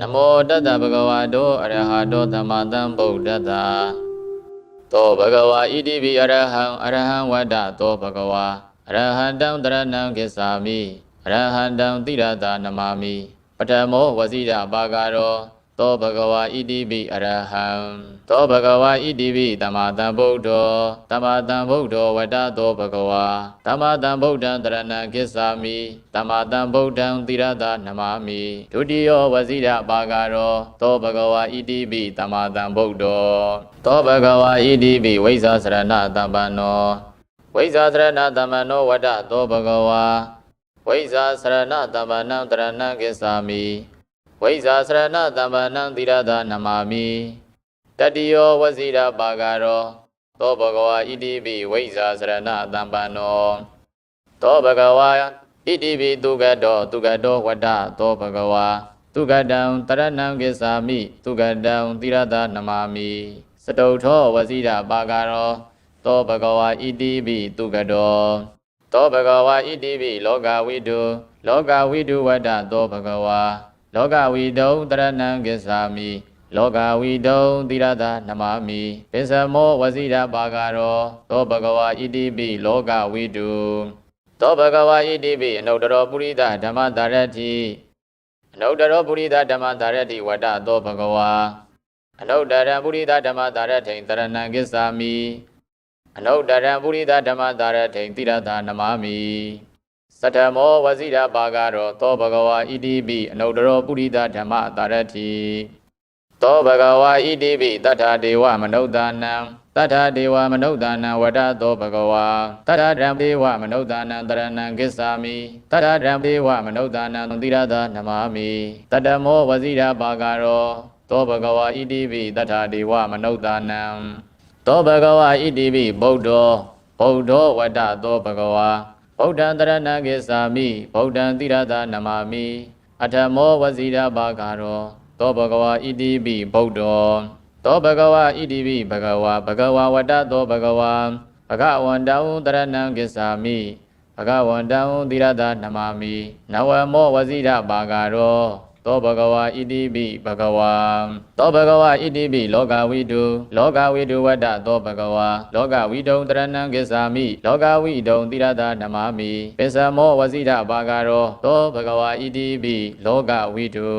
နမောတတ္တဗဂဝါတောအရဟတောသမ္မာသမ္ဗုဒ္ဓတ္တသောဘဂဝါဣတိပိအရဟံအရဟံဝတ္တသောဘဂဝါအရဟံတံတရဏံကိစ္ဆာမိအရဟံတံတိရတာနမာမိပထမောဝစီဒဘာဂရော သောဘဂဝါဣတိပိအရဟံသောဘဂဝါဣတိပိသမ္မာသမ္ဗုဒ္ဓောသမ္မာသမ္ဗုဒ္ဓောဝတ္တသောဘဂဝါသမ္မာသမ္ဗုဒ္ဓံတရဏံကိစ္ဆာမိသမ္မာသမ္ဗုဒ္ဓံတိရတာနမာမိဒုတိယောဝစီဒဘာဂရောသောဘဂဝါဣတိပိသမ္မာသမ္ဗုဒ္ဓောသောဘဂဝါဣတိပိဝိဇ္ဇာစရဏတမ္ပန္နောဝိဇ္ဇာစရဏတမ္ပန္နောဝတ္တသောဘဂဝါဝိဇ္ဇာစရဏတမ္ပန္နံတရဏံကိစ္ဆာမိ ဝိဇ္ဇာစရဏတမ္ပန္နံတိရတာနမာမိတတိယောဝစီဒဘာဂရောသောဘဂဝါဣတိပိဝိဇ္ဇာစရဏတမ္ပန္နောသောဘဂဝါဣတိပိသူကတောသူကတောဝတ္တသောဘဂဝါသူကတံတရဏံကိစ္ဆာမိသူကတံတိရတနမာမိစတုထောဝစီဒပါကရောသောဘဂဝါဣတိပိသူကတောသောဘဂဝါဣတိပိလောကဝိတုလောကဝိတုဝတ္တသောဘဂဝါ လောကဝိတုံတရဏံကိစ္ဆာမိလောကဝိတုံတိရတနမာမိပိစမောဝစီဒပါကရောသောဘဂဝါဣတိပိလောကဝိတုသောဘဂဝါဣတိပိအနုတ္တရောပုရိသဓမ္မတာရတိအနုတ္တရောပုရိသဓမ္မတာရတိဝတ္တသောဘဂဝါအနုတ္တရံပုရိသဓမ္မတာရထိန်တရဏံကိစ္ဆာမိအနုတ္တရံပုရိသဓမ္မတာရထိန်တိရတာနမမိသ တ္တမောဝစီရပါကရောသောဘဂဝါဣတိပိအနုတ္တရောပုရိသဓမ္မတာရတိသောဘဂဝါဣတိပိတတ္ထာဒေဝမနုဿာနံတထဒေဝမနုဿာနံဝဒသောဘဂဝါတထဓမ္မေဝမနုဿာနံတရဏံကိစ္ဆာမိတထဓမ္မေဝမနုဿာနံသီရသာနမာမိတတမောဝစီရာဘာဂရောသောဘဂဝါဣတိပိတထဒေဝမနုဿာနံသောဘဂဝါဣတိပိဗုဒ္ဓောဗုဒ္ဓောဝဒသောဘဂဝါ ဗုဒ္ဓံတရဏံကိစ္ဆာမိဗုဒ္ဓံသီရသာနမာမိအထမောဝစီရာဘာဂရောသောဘဂဝါဣတိပိဗုဒ္ဓောသောဘဂဝါဣတိပိဘဂဝါဘဂဝါဝတ္တသောဘဂဝါဘဂဝန္တံတရဏံကိစ္ဆာမိဘဂဝန္တံသီရတာနမာမိနဝမောဝစီရဘာဂရောသောဘဂဝါဣတိပိဘဂဝါသောဘဂဝါဣတိပိလောကဝိတုလောကဝိတုဝတ္တသောဘဂဝါလောကဝိတုံတရဏံကိစ္ဆာမိလောကဝိတုံသီရတာနမာမိပိစမောဝစီရဘာဂရောသောဘဂဝါဣတိပိလောကဝိတု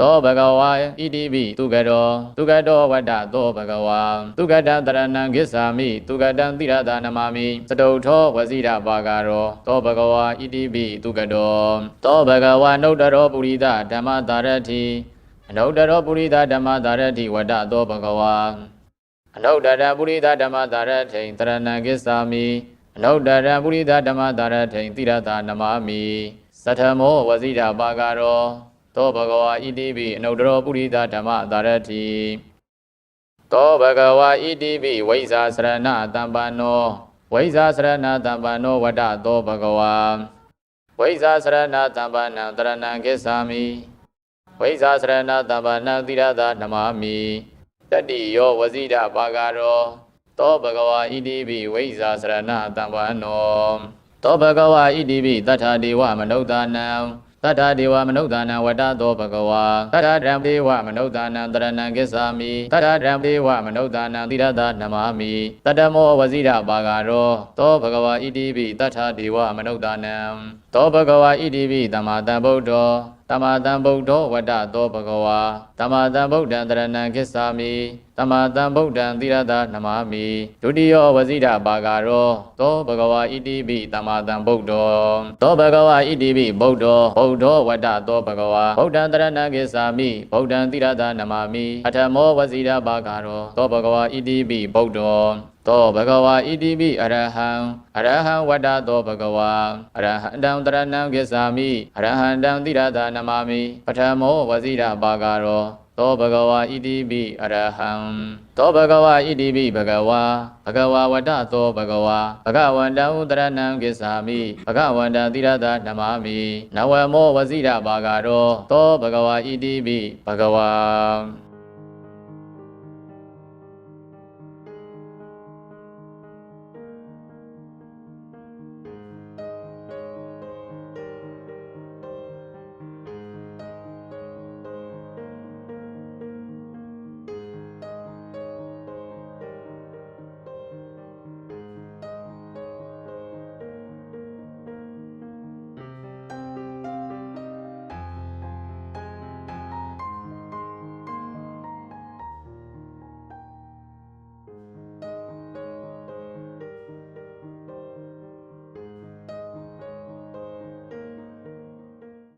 သောဘဂဝါဣတိပိသူကတောသူကတောဝတ္တသောဘဂဝါသူကတံတရဏံကိစ္ဆာမိသူကတံသီရတာနမာမိစတုထောဝစီရဘာဂရောသောဘဂဝါဣတိပိသူကတောသောဘဂဝါနုတ္တရောပုရိသဓမ္မတာရတိ အနုတ္တရောပုရိသဓမ္မတာရတိဝတ္တသောဘဂဝါအနုတ္တရပုရိသဓမ္မတာရထိန်တရဏံကိစ္ဆာမိအနုတ္တရပုရိသဓမ္မတာရထိန်သီရတာနမာမိသထမောဝစီရဘာဂရောသောဘဂဝါဣတိပိအနုတ္တရောပုရိသဓမ္မတာရတိသောဘဂဝါဣတိပိဝိဇ္ဇာစရဏတမ္ပန္နောဝိဇ္ဇာစရဏတမ္ပန္နောဝတ္တသောဘဂဝါဝိဇ္ဇာစရဏတမ္ပန္နံတရဏံကိစ္ဆာမိ ဝိဇာစရဏတမ္ပနံသီရသာနမမိတတ္တိယောဝစီဒဘာဂရောသောဘဂဝါဣတိပိဝိဇာစရဏတမ္ပနောသောဘဂဝါဣတိပိတထာဒေဝမနုဿာနံတထာဒေဝမနုဿာနံဝတ္တသောဘဂဝါတထာဓမ္မေဝမနုဿာနံတရဏံကိစ္ဆာမိတထာဓမ္မေဝမနုဿာနံသီရသာနမမိတတမောဝစီဒဘာဂရောသောဘဂဝါဣတိပိတထာဒေဝမနုဿာနံသောဘဂဝါဣတိပိသမ္မာတံဗုဒ္ဓော တမတံဗုဒ္ဓောဝတ္တသောဘဂဝါတမတံဗုဒ္ဓံတရဏံကိစ္ဆာမိတမတံဗုဒ္ဓံသီရတာနမာမိဒုတိယောဝစီဒဘာဂရောသောဘဂဝါဣတိပိတမတံဗုဒ္ဓောသောဘဂဝါဣတိပိဗုဒ္ဓောဗုဒ္ဓောဝတ္တသောဘဂဝါဗုဒ္ဓံတရဏံကိစ္ဆာမိဗုဒ္ဓံသီရတာနမာမိအထမောဝစီဒဘာဂရောသောဘဂဝါဣတိပိဗုဒ္ဓော သောဘဂဝါဣတိပိအရဟံအရဟံဝတ္တသောဘဂဝါအရဟံတံတရဏံကိစ္ဆာမိအရဟံတံသီရတာနမမိပထမောဝစီရဘာဂရောသောဘဂဝါဣတိပိအရဟံသောဘဂဝါဣတိပိဘဂဝါဘဂဝါဝတ္တသောဘဂဝါဘဂဝန္တံဥတရဏံကိစ္ဆာမိဘဂဝန္တံသီရတာနမမိနဝမောဝစီရဘာဂရောသောဘဂဝါဣတိပိဘဂဝါ